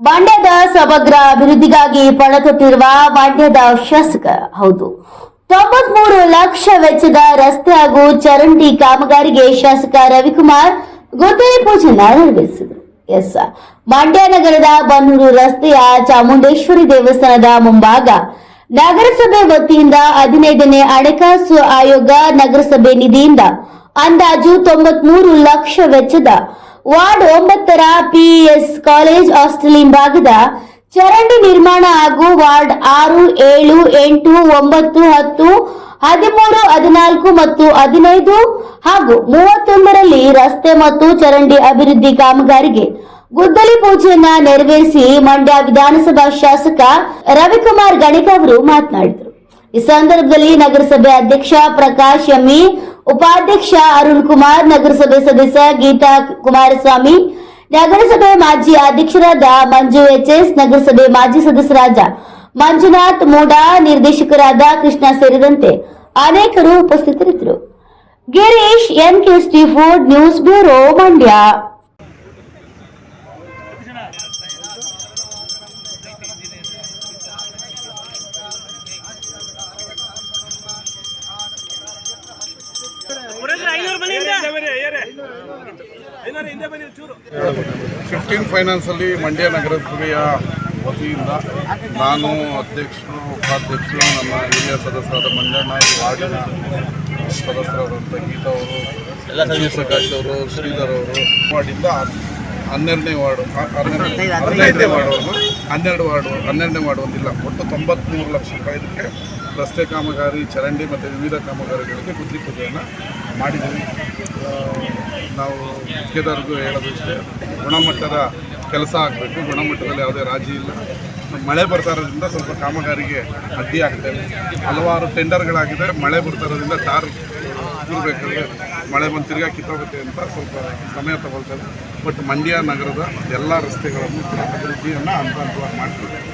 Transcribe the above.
ಮಂಡ್ಯದ ಸಮಗ್ರ ಅಭಿವೃದ್ಧಿಗಾಗಿ ಪಣತೊಟ್ಟಿರುವ ಮಂಡ್ಯದ ಶಾಸಕ, ಹೌದು. ತೊಂಬತ್ಮೂರು ಲಕ್ಷ ವೆಚ್ಚದ ರಸ್ತೆ ಹಾಗೂ ಚರಂಡಿ ಕಾಮಗಾರಿಗೆ ಶಾಸಕ ರವಿಕುಮಾರ್ ಗುದ್ದಲಿ ಪೂಜೆ ನೆರವೇರಿಸಿದರು. ಎಸ್. ಮಂಡ್ಯ ನಗರದ ಬನ್ನೂರು ರಸ್ತೆಯ ಚಾಮುಂಡೇಶ್ವರಿ ದೇವಸ್ಥಾನದ ಮುಂಭಾಗ ನಗರಸಭೆ ವತಿಯಿಂದ ಹದಿನೈದನೇ ಹಣಕಾಸು ಆಯೋಗ ನಗರಸಭೆ ನಿಧಿಯಿಂದ ಅಂದಾಜು ತೊಂಬತ್ಮೂರು ಲಕ್ಷ ವೆಚ್ಚದ ವಾರ್ಡ್ ಒಂಬತ್ತರ ಪಿಎಸ್ ಕಾಲೇಜ್ ಹಾಸ್ಟೆಲ್ ಹಿಂಭಾಗದ ಚರಂಡಿ ನಿರ್ಮಾಣ ಹಾಗೂ ವಾರ್ಡ್ ಆರು, ಏಳು, ಎಂಟು, ಒಂಬತ್ತು, ಹತ್ತು, ಹದಿಮೂರು, ಹದಿನಾಲ್ಕು ಮತ್ತು ಹದಿನೈದು ಹಾಗೂ ಮೂವತ್ತೊಂದರಲ್ಲಿ ರಸ್ತೆ ಮತ್ತು ಚರಂಡಿ ಅಭಿವೃದ್ಧಿ ಕಾಮಗಾರಿಗೆ ಗುದ್ದಲಿ ಪೂಜೆಯನ್ನ ನೆರವೇರಿಸಿ ಮಂಡ್ಯ ವಿಧಾನಸಭಾ ಶಾಸಕ ರವಿಕುಮಾರ್ ಗಣಿಕ ಅವರು ಮಾತನಾಡಿದರು. ಈ ಸಂದರ್ಭದಲ್ಲಿ ನಗರಸಭೆ ಅಧ್ಯಕ್ಷ ಪ್ರಕಾಶ್ ಎಮ್ಮಿ ಉಪಾಧ್ಯಕ್ಷ ಅರುಣ್ ಕುಮಾರ್, ನಗರಸಭೆ ಸದಸ್ಯ ಗೀತಾ ಕುಮಾರಸ್ವಾಮಿ, ನಗರಸಭೆ ಮಾಜಿ ಅಧ್ಯಕ್ಷರಾದ ಮಂಜು ಎಚ್ ಎಸ್ ನಗರಸಭೆ ಮಾಜಿ ಸದಸ್ಯರಾದ ಮಂಜುನಾಥ್ ಮೂಡಾ, ನಿರ್ದೇಶಕರಾದ ಕೃಷ್ಣ ಸೇರಿದಂತೆ ಅನೇಕರು ಉಪಸ್ಥಿತರಿದ್ದರು. Girish N K food news bureau Mandya. Fifteen ಫೈನಾನ್ಸಲ್ಲಿ Mandya ನಗರಸಭೆಯ ವತಿಯಿಂದ ನಾನು ಅಧ್ಯಕ್ಷರು ಉಪಾಧ್ಯಕ್ಷರು ನಮ್ಮ ಹಿರಿಯ ಸದಸ್ಯರಾದ ಮಂಜಣ್ಣ ವಾರ್ಡಿನ ಸದಸ್ಯರಾದಂಥ ಗೀತಾ ಅವರು ಪ್ರಕಾಶ್ ಅವರು ಶ್ರೀಧರ್ ಅವರು ವಾರ್ಡಿಂದ ಹನ್ನೆರಡನೇ ವಾರ್ಡ್ ಹನ್ನೆರಡನೇ ವಾರ್ಡ್ ಹದಿನೈದನೇ ವಾರ್ಡು ಹನ್ನೆರಡು ವಾರ್ಡು, ಹನ್ನೆರಡನೇ ವಾರ್ಡು ಒಂದಿಲ್ಲ, ಒಟ್ಟು ತೊಂಬತ್ತ್ಮೂರು ಲಕ್ಷ ರೂಪಾಯಿ ಇದಕ್ಕೆ ರಸ್ತೆ ಕಾಮಗಾರಿ, ಚರಂಡಿ ಮತ್ತು ವಿವಿಧ ಕಾಮಗಾರಿಗಳಿಗೆ ಗುದ್ದಿ ಪೂಜೆಯನ್ನು ಮಾಡಿದ್ದೀವಿ. ನಾವು ಗುತ್ತಿಗೆದಾರರಿಗೂ ಹೇಳೋದು ಇಷ್ಟೇ, ಗುಣಮಟ್ಟದ ಕೆಲಸ ಆಗಬೇಕು, ಗುಣಮಟ್ಟದಲ್ಲಿ ಯಾವುದೇ ರಾಜಿ ಇಲ್ಲ. ಮಳೆ ಬರ್ತಾ ಇರೋದ್ರಿಂದ ಸ್ವಲ್ಪ ಕಾಮಗಾರಿಗೆ ಅಡ್ಡಿ ಆಗ್ತದೆ ಹಲವಾರು ಟೆಂಡರ್ಗಳಾಗಿದೆ ಮಳೆ ಬರ್ತಾ ಇರೋದ್ರಿಂದ ಟಾರ್ ಇರಬೇಕಾದ್ರೆ ಮಳೆ ಬಂದು ತಿರ್ಗಾ ಕಿತ್ತೋಗುತ್ತೆ ಅಂತ ಸ್ವಲ್ಪ ಸಮಯ ತಗೊಳ್ತದೆ. ಬಟ್ ಮಂಡ್ಯ ನಗರದ ಎಲ್ಲ ರಸ್ತೆಗಳನ್ನು ಅಭಿವೃದ್ಧಿಯನ್ನು ಅಂತ ಹಂತವಾಗಿ ಮಾಡ್ತೀವಿ